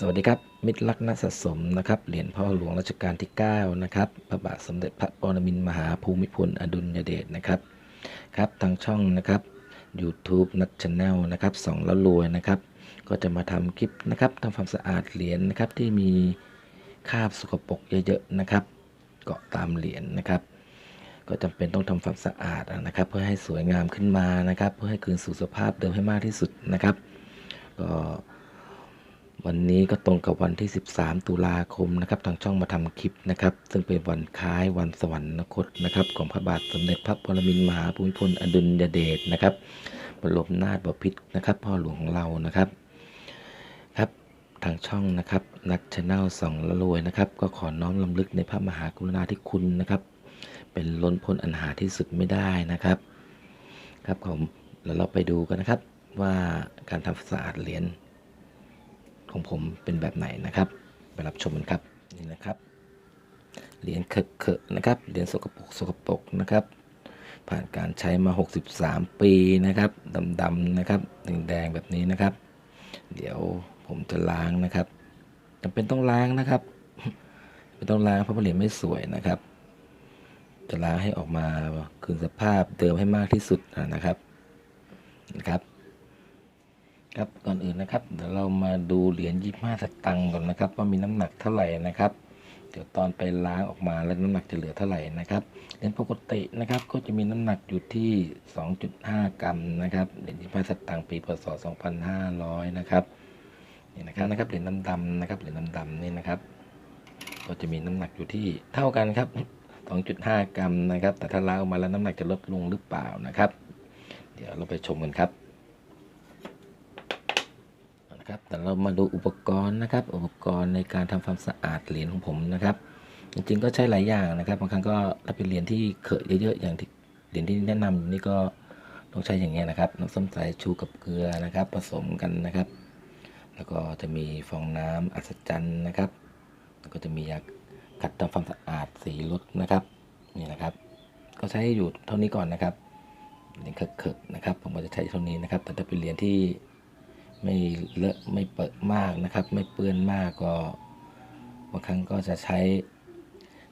สวัสดีครับ มิตรรักนักสะสมนะครับเหรียญพ่อหลวงรัชกาลที่9นะครับพระบาทสมเด็จพระปรมินทรมหาภูมิพลอดุลยเดชนะครับครับทางช่องนะครับ YouTube นัทช n แนลนะครับสองแล้วรวยนะครับ ก็จะมาทำคลิปนะครับทำความสะอาดเหรียญนะครับที่มีคราบสกปรกเยอะๆนะครับ เกาะตามเหรียญนะครับ ก็จำเป็นต้องทำความสะอาดนะครับ เพื่อให้สวยงามขึ้นมานะครับ เพื่อให้คืนสู่สภาพเดิมให้มากที่สุดนะครับ ก็ วันนี้ก็ตรงกับวันที่ 13 ตุลาคมนะครับทางช่องมาทำคลิปนะครับ ซึ่งเป็นวันคล้ายวันสวรรคตนะครับ ของพระบาทสมเด็จพระปรมินทรมหาภูมิพลอดุลยเดชนะครับบรมนาถบพิตรนะครับ พ่อหลวงของเรานะครับครับทางช่องนะครับนักชาแนลสองละรวยนะครับ ก็ขอน้อมลำลึกในพระมหากรุณาธิคุณนะครับ เป็นล้นพ้นอันหาที่สุดไม่ได้นะครับ ครับผมแล้วเราไปดูกันนะครับว่าการทำความสะอาดเหรียญ ของผมเป็นแบบไหนนะครับ ไปรับชมกันครับนี่นะครับเหรียญเคอะๆนะครับเหรียญสกปรกสกปรกนะครับ ผ่านการใช้มา 63 ปีนะครับดำๆนะครับแดงๆแบบนี้นะครับ เดี๋ยวผมจะล้างนะครับจำเป็นต้องล้างนะครับไม่ต้องล้างเพราะว่าเหรียญไม่สวยนะครับ จะล้างให้ออกมาคืนสภาพเดิมให้มากที่สุดนะครับนะครับ ครับก่อนอื่นนะครับ เดี๋ยวเรามาดูเหรียญยี่ห้าสตังค์ก่อนนะครับ ว่ามีน้ำหนักเท่าไหร่นะครับ เดี๋ยวตอนไปล้างออกมาแล้วน้ำหนักจะเหลือเท่าไหร่นะครับเหรียญปกตินะครับก็จะมีน้ำหนักอยู่ที่ 2.5 กรัมนะครับเหรียญยี่ห้าสตังค์ปีพศ 2500 นะครับนี่นะครับนะครับเหรียญดำๆนะครับเหรียญดำๆนี่นะครับ ก็จะมีน้ำหนักอยู่ที่เท่ากันครับ 2.5 กรัมนะครับ แต่ถ้าล้างออกมาแล้วน้ำหนักจะลดลงหรือเปล่านะครับ เดี๋ยวเราไปชมกันครับ นะครับแต่เรามาดูอุปกรณ์นะครับ อุปกรณ์ในการทำความสะอาดเหรียญของผมนะครับ จริงๆก็ใช้หลายอย่างนะครับบางครั้งก็ถ้าเป็นเหรียญที่เขอะเยอะๆอย่างที่เหรียญที่แนะนำนี่ก็ต้องใช้อย่างเงี้ยนะครับน้ำส้มสายชูกับเกลือนะครับ ผสมกันนะครับ แล้วก็จะมีฟองน้ำอัศจรรย์นะครับแล้วก็จะมียาขัดทำความสะอาดสีรถนะครับนี่นะครับ ก็ใช้อยู่เท่านี้ก่อนนะครับเหรียญเขอะๆนะครับ ผมก็จะใช้เท่านี้นะครับ แต่ถ้าเป็นเหรียญที่ ไม่เลอะไม่เปิดมากนะครับ ไม่เปื้อนมากก็บางครั้งก็จะใช้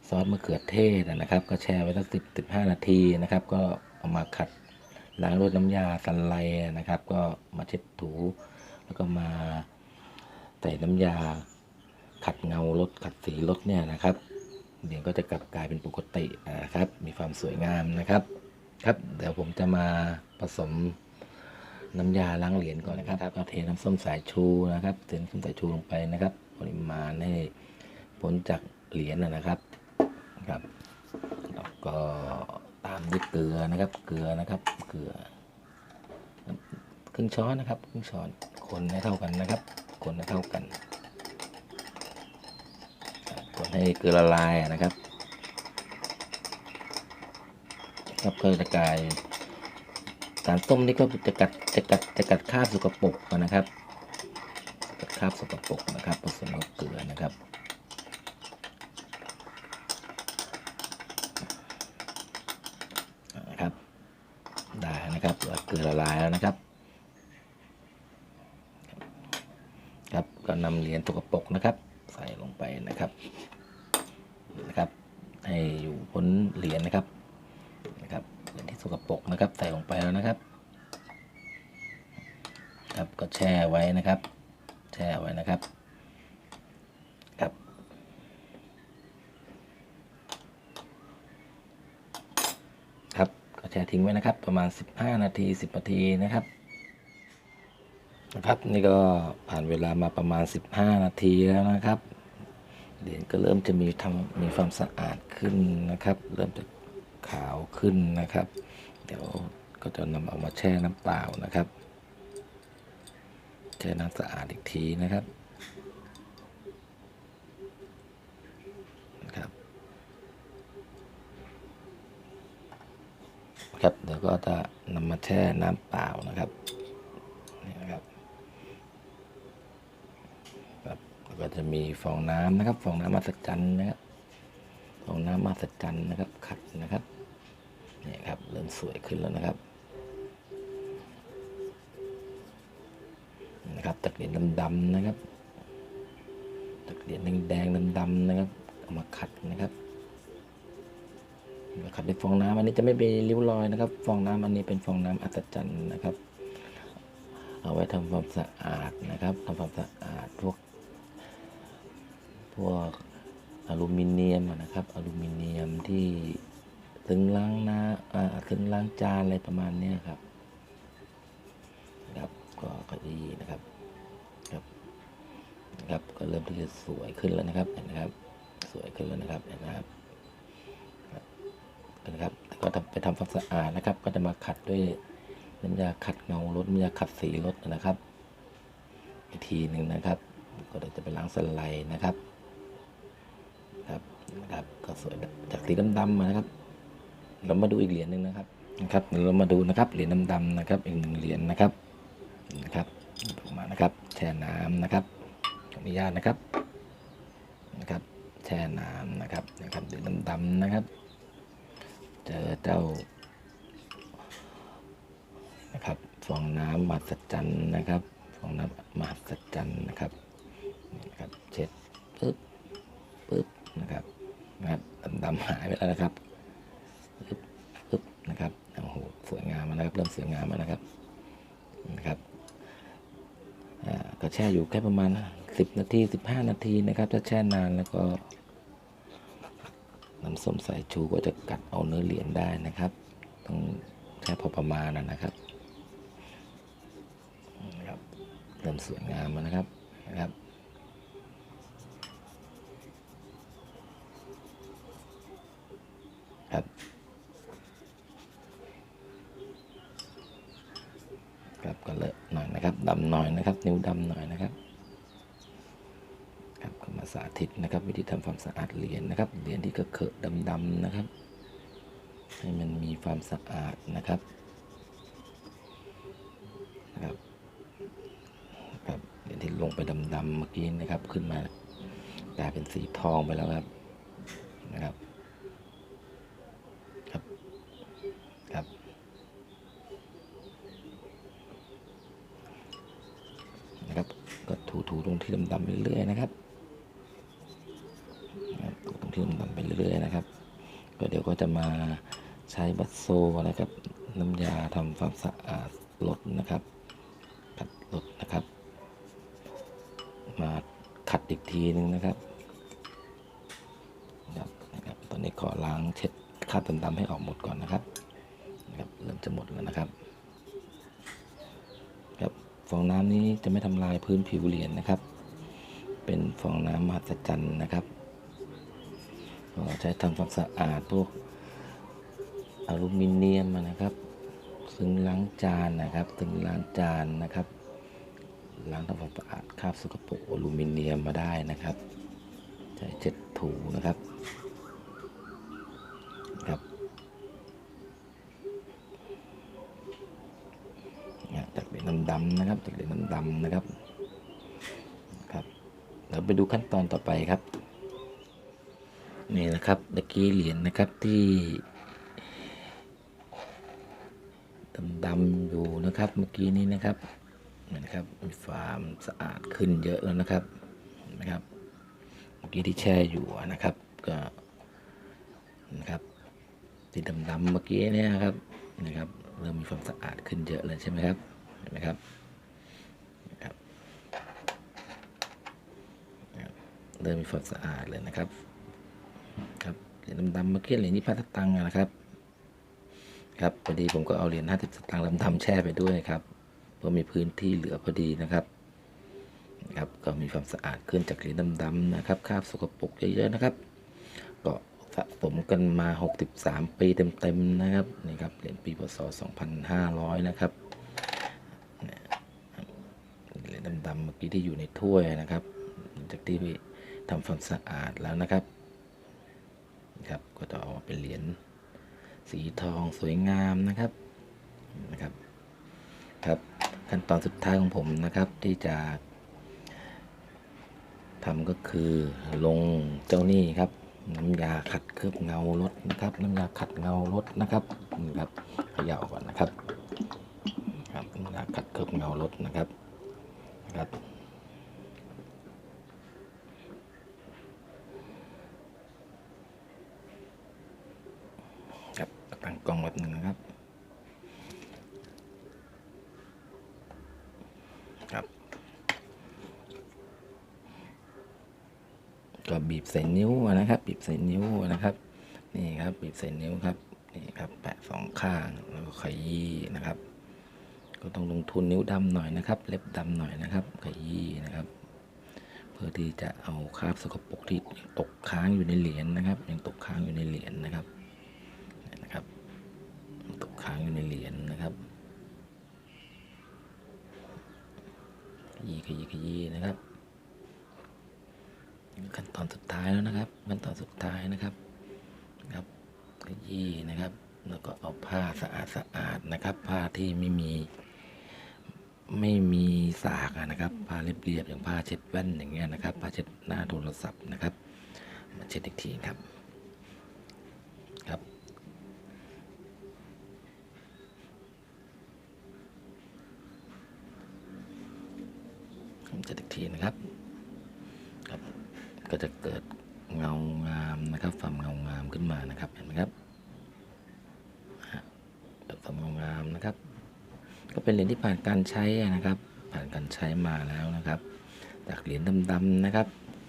ซอสมะเขือเทศนะครับ ก็แช่ไว้สักสิบสิบห้านาทีนะครับ ก็เอามาขัดล้างด้วยน้ำยาสันไลนะครับ ก็มาเช็ดถูแล้วก็มาใส่น้ำยาขัดเงารถขัดสีรถเนี่ยนะครับเหรียญก็จะกลับกลายเป็นปกตินะครับ มีความสวยงามนะครับ ครับ เดี๋ยวผมจะมาผสม น้ำยาล้างเหรียญก่อนนะครับก็เทน้ำส้มสายชูนะครับเทน้ำส้มสายชูลงไปนะครับ ปริมาณให้พ้นจากเหรียญนะนะครับครับแล้วก็ตามด้วยเกลือนะครับ เกลือนะครับ เกลือครึ่งช้อนนะครับครึ่งช้อนคนให้เท่ากันนะครับ คนให้เท่ากัน คนให้เกลือละลายนะครับ ครับก็จะกลาย สารส้มนี่ก็จะกัดจะกัดจะกัดคราบสกปรกนะครับกัดคราบสกปรกนะครับผสมกับเกลือนะครับนะครับได้นะครับเกลือละลายแล้วนะครับครับก็นำเหรียญสกปรกนะครับ ใส่ลงไปนะครับนะครับ ให้อยู่พ้นเหรียญนะครับ กปรกนะครับ ใส่ลงไปแล้วนะครับครับก็แช่ไว้นะครับ แช่ไว้นะครับครับครับก็แช่ทิ้งไว้นะครับ ประมาณ 15 นาที 10 นาทีนะครับนะครับนี่ก็ผ่านเวลามาประมาณ 15 นาทีแล้วนะครับเหรียญก็เริ่มจะมีทำมีความสะอาดขึ้นนะครับ เริ่มจะขาวขึ้นนะครับ เดี๋ยวก็จะนำเอามาแช่น้ำเปล่านะครับแช่น้ำสะอาดอีกทีนะครับนะครับ ครับเดี๋ยวก็จะนำมาแช่น้ำเปล่านะครับนี่นะครับครับแล้วก็จะมีฟองน้ำนะครับ ฟองน้ำมหัศจรรย์นะครับฟองน้ำมหัศจรรย์นะครับขัดนะครับ นี่ครับเริ่มสวยขึ้นแล้วนะครับนะครับจากเหรียญดำๆนะครับจากเหรียญแดงๆดำๆนะครับเอามาขัดนะครับมาขัดด้วยฟองน้ำอันนี้จะไม่มีริ้วรอยนะครับ ฟองน้ำอันนี้เป็นฟองน้ำอัศจรรย์นะครับ เอาไว้ทำความสะอาดนะครับทำความสะอาดพวก พวกอลูมิเนียมนะครับ อลูมิเนียมที่ ถึงล้างน้าอ่าถึงล้างจานอะไรประมาณเนี้ยครับครับก็ก็ดีนะครับครับนะครับก็เริ่มที่จะสวยขึ้นแล้วนะครับเห็นะครับ สวยขึ้นแล้วนะครับเห็นะครับครับนะครับแล้วก็ทำไปทำความสะอาดนะครับ ก็จะมาขัดด้วยน้ำยาขัดเงารถน้ำยาขัดสีรถนะครับอีกทีหนึ่งนะครับ ก็จะไปล้างสไลด์นะครับครับครับก็สวยจากสีดำๆมานะครับ เรามาดูอีกเหรียญหนึ่งนะครับนะครับเรามาดูนะครับเหรียญดำๆนะครับอีกหนึ่งเหรียญนะครับนะครับดูมานะครับ แช่น้ำนะครับขออนุญาตนะครับนะครับ แช่น้ำนะครับนะครับเหรียญดำๆนะครับ เจอเจ้านะครับฟองน้ำมหัศจรรย์นะครับฟองน้ำมหัศจรรย์นะครับนะครับเช็ดปึ๊บปึ๊บนะครับนะครับดำๆหายไปแล้วนะครับ ปึ๊บอึบนะครับโอ้โหสวยงามนะครับ เริ่มสวยงามแล้วนะครับนะครับอ่าก็แช่อยู่แค่ประมาณ 10 นาที 15 นาทีนะครับถ้าแช่นานแล้วก็น้ำส้มสายชูก็จะกัดเอาเนื้อเหรียญได้นะครับ ต้องแช่พอประมาณนะครับนะครับเริ่มสวยงามแล้วนะครับนะครับ ครับก็เลอะหน่อยนะครับดำหน่อยนะครับ นิ้วดำหน่อยนะครับ ครับก็มาสา ธิตนะครับ วิธีทำความสะอาดเหรียญนะครับ เหรียญที่ก็เคอะดำๆนะครับ ให้มันมีความสะอาดนะครับนะครับครับเหรียญที่ลงไปดำๆเมื่อกี้นะครับ ขึ้นมากลายเป็นสีทองไปแล้วครับ ครับ ครับ นะครับ ก็ถูๆตรงที่ดำๆไปเรื่อยๆนะครับนะครับถูตรงที่ดำๆไปเรื่อยๆนะครับ ก็จะมาใช้บัตโซนะครับน้ำยาทำความสะอาดรถนะครับขัดรถนะครับ มาขัดอีกทีนึงนะครับนะครับนะครับตอนนี้ขอล้างเช็ดคราบดำๆให้ออกหมดก่อนนะครับนะครับ เริ่มจะหมดแล้วนะครับครับฟองน้ำนี้จะไม่ทำลายพื้นผิวเหรียญนะครับ เป็นฟองน้ำมหัศจรรย์นะครับ ใช้ทำความสะอาดพวกอลูมิเนียมนะครับ ซึ่งล้างจานนะครับซึ่งล้างจานนะครับล้างทำความสะอาดคราบสกปรกอลูมิเนียมมาได้นะครับใช้เช็ดถูนะครับครับจากเหรียญดำๆนะครับจากเหรียญดำๆนะครับครับเราไปดูขั้นตอนต่อไปครับ นี่นะครับตะกี้เหรียญนะครับที่ดำๆอยู่นะครับเมื่อกี้นี้นะครับเห็นะครับมีความสะอาดขึ้นเยอะแล้วนะครับเห็นะครับ เมื่อกี้ที่แช่อยู่นะครับก็นะครับที่ดำๆเมื่อกี้เนี่ยครับนะครับเริ่มมีความสะอาดขึ้นเยอะเลยใช่ไหมครับเห็นไหมครับนะครับเริ่มมีความสะอาดเลยนะครับ เหรียญดำๆเมื่อกี้เหรียญยี่สิบสตังค์นะครับ ครับพอดีผมก็เอาเหรียญห้าสิบสตางค์ดำๆแช่ไปด้วยครับเพราะมีพื้นที่เหลือพอดีนะครับครับก็มีความสะอาดขึ้นจากเหรียญดำๆนะครับคราบสกปรกเยอะๆนะครับ ก็สะสมกันมา 63 ปีเต็มๆนะครับนี่ครับเหรียญปีพศ2500 นะครับเนี่ยเหรียญดำๆเมื่อกี้ที่อยู่ในถ้วยนะครับ จากที่ทำความสะอาดแล้วนะครับ ครับ ก็จะออกมาเป็นเหรียญสีทองสวยงามนะครับนะครับ ครับขั้นตอนสุดท้ายของผมนะครับที่จะทำก็คือลงเจ้านี่ครับน้ำยาขัดเคลือบเงารถนะครับ น้ำยาขัดเงารถนะครับนี่ครับเขย่าก่อนนะครับ ครับน้ำยาขัดเคลือบเงารถนะครับนะครับ ตั้งกล้องแบบหนึ่งนะครับ ครับ ก็บีบใส่นิ้วนะครับ บีบใส่นิ้วนะครับ นี่ครับ บีบใส่นิ้วครับ นี่ครับ แปะสองข้างแล้วก็ขยี้นะครับ ก็ต้องลงทุนนิ้วดำหน่อยนะครับ เล็บดำหน่อยนะครับ ขยี้นะครับเพื่อที่จะเอาคราบสกปรกที่ตกค้างอยู่ในเหรียญนะครับ ยังตกค้างอยู่ในเหรียญนะครับางอยู่ในเหรียญนะครับขยี้ขยี้ขยี้นะครับขั้นตอนสุดท้ายแล้วนะครับขั้นตอนสุดท้ายนะครับครับขยี้นะครับ แล้วก็เอาผ้าสะอาดสะอาดนะครับ ผ้าที่ไม่มี ไม่มีสากนะครับ ผ้าเรียบๆอย่างผ้าเช็ดแว่นอย่างเงี้ยนะครับ ผ้าเช็ดหน้าโทรศัพท์นะครับมาเช็ดอีกทีครับ ผมเช็ดอีกที นะครับครับ ก็จะเกิดเงางามนะครับความเงางามขึ้นมานะครับเห็นไหมครับเกิดความเงางามนะครับ ก็เป็นเหรียญที่ผ่านการใช้นะครับ ผ่านการใช้มาแล้วนะครับ จากเหรียญดำๆนะครับ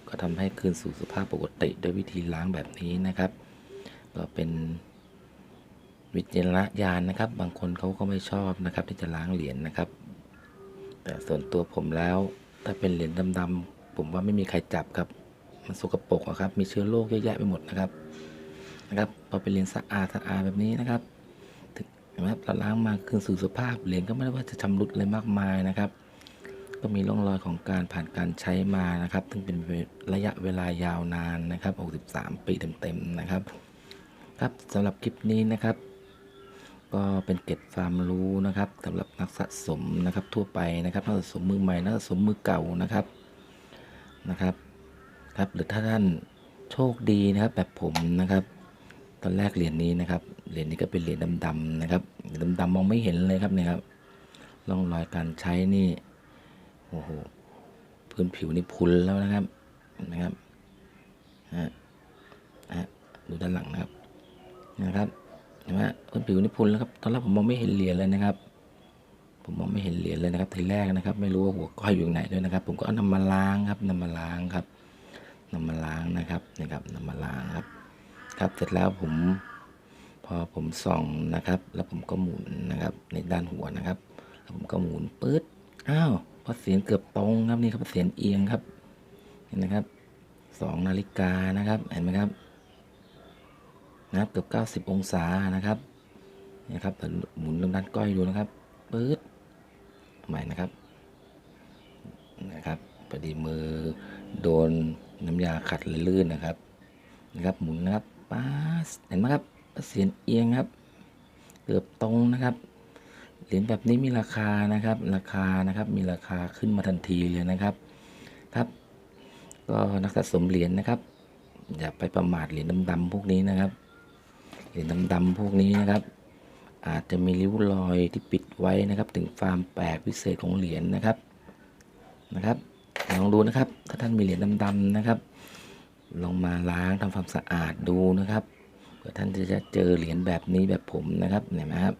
ก็ทำให้คืนสู่สภาพปกติด้วยวิธีล้างแบบนี้นะครับ ก็เป็นวิจารณญาณนะครับ บางคนเขาก็ไม่ชอบนะครับ ที่จะล้างเหรียญนะครับ แต่ส่วนตัวผมแล้ว ถ้าเป็นเหรียญดำๆผมว่าไม่มีใครจับครับ มันสกปรกครับ มีเชื้อโรคเยอะแยะไปหมดนะครับ นะครับพอเป็นเหรียญสะอาดสะอาดแบบนี้นะครับถึงเห็นไหมครับเราล้างมาคืนสู่สภาพเหรียญก็ไม่ได้ว่าจะชำรุดอะไรมากมายนะครับ ก็มีร่องรอยของการผ่านการใช้มานะครับซึ่งเป็นระยะเวลายาวนานนะครับ 63 ปีเต็มๆนะครับ ครับสำหรับคลิปนี้นะครับ ก็เป็นเก็ดความรู้นะครับสำหรับนักสะสมนะครับทั่วไปนะครับนักสะสมมือใหม่นักสะสมมือเก่านะครับนะครับครับหรือถ้าท่านโชคดีนะครับแบบผมนะครับ ตอนแรกเหรียญนี้นะครับเหรียญนี้ก็เป็นเหรียญดำๆนะครับดำๆมองไม่เห็นเลยครับเนี่ยครับร่องรอยการใช้นี่โอ้โหพื้นผิวนี่พุนแล้วนะครับนะครับฮะฮะดูด้านหลังนะครับนะครับ ห็นไหมพื้นผิวนี่พุนแล้วครับตอนแรกผมมองไม่เห็นเหรียญเลยนะครับ ผมมองไม่เห็นเหรียญเลยนะครับทีแรกนะครับ ไม่รู้ว่าหัวก้อยอยู่ไหนด้วยนะครับ ผมก็เอานำมาล้างครับนำมาล้างครับนำมาล้างนะครับนี่ครับนำมาล้างครับ ครับเสร็จแล้วผมพอผมส่องนะครับ แล้วผมก็หมุนนะครับ ในด้านหัวนะครับแล้วผมก็หมุนปื๊ดอ้าวพอเสียงเกือบตรงครับนี่ครับเสียงเอียงครับเห็นนะครับสองนาฬิกานะครับ เห็นไหมครับ นะครับเกือบเก้าสิบองศานะครับนี่ครับหมุนลงด้านก้อยดูนะครับปื๊ดใหม่นะครับนะครับพอดีมือโดนน้ำยาขัดลื่นนะครับนะครับ หมุนนะครับป๊าเห็นไหมครับเสียนเอียงครับ เกือบตรงนะครับเหรียญแบบนี้มีราคานะครับ ราคานะครับมีราคาขึ้นมาทันทีเลยนะครับครับ ก็นักสะสมเหรียญนะครับ อย่าไปประมาทเหรียญดำๆพวกนี้นะครับ เหรียญดำๆพวกนี้นะครับ อาจจะมีริ้วรอยที่ปิดไว้นะครับ ถึงความแปลกพิเศษของเหรียญนะครับนะครับลองดูนะครับ ถ้าท่านมีเหรียญดำๆนะครับ ลองมาล้างทำความสะอาดดูนะครับเผื่อท่านจะเจอเหรียญแบบนี้แบบผมนะครับเห็นไหมครับ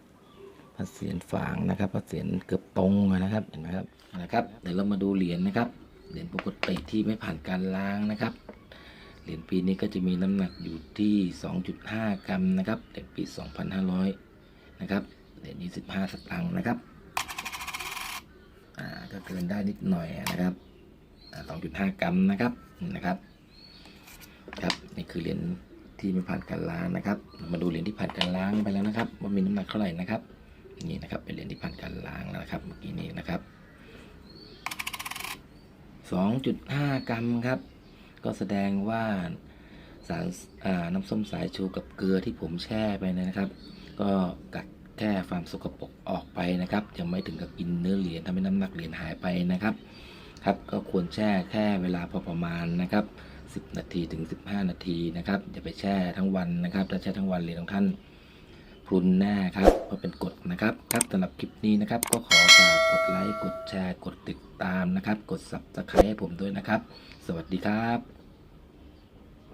พระเศียรฝางนะครับพระเศียรเกือบตรงนะครับเห็นไหมครับนะครับเดี๋ยวเรามาดูเหรียญนะครับเหรียญปกติที่ไม่ผ่านการล้างนะครับ เหรียญปีนี้ก็จะมีน้ำหนักอยู่ที่ 2.5 กรัมนะครับเหรียญปี 2,500 นะครับเหรียญนี้15 สตางค์นะครับอ่าก็เกินได้นิดหน่อยนะครับ2.5 กรัมนะครับนะครับครับนี่คือเหรียญที่ไม่ผ่านการล้างนะครับ มาดูเหรียญที่ผ่านการล้างไปแล้วนะครับ ว่ามีน้ำหนักเท่าไหร่นะครับนี่นะครับเป็นเหรียญที่ผ่านการล้างแล้วนะครับเมื่อกี้นี้นะครับ 2.5 กรัมครับ ก็แสดงว่าสารน้ำส้มสายชูกับเกลือที่ผมแช่ไปนะครับ ก็กัดแค่ความสกปรกออกไปนะครับยังไม่ถึงกับกินเนื้อเหรียญทำให้น้ำหนักเหรียญหายไปนะครับครับก็ควรแช่แค่เวลาพอประมาณนะครับ 10 นาทีถึง 15 นาทีนะครับอย่าไปแช่ทั้งวันนะครับถ้าแช่ทั้งวันเหรียญของท่าน พรุนแน่ครับเพราะเป็นกฎนะครับ ครับสำหรับคลิปนี้นะครับ ก็ขอฝากกดไลค์กดแชร์ กดติดตามนะครับ กด subscribe ให้ผมด้วยนะครับ สวัสดีครับ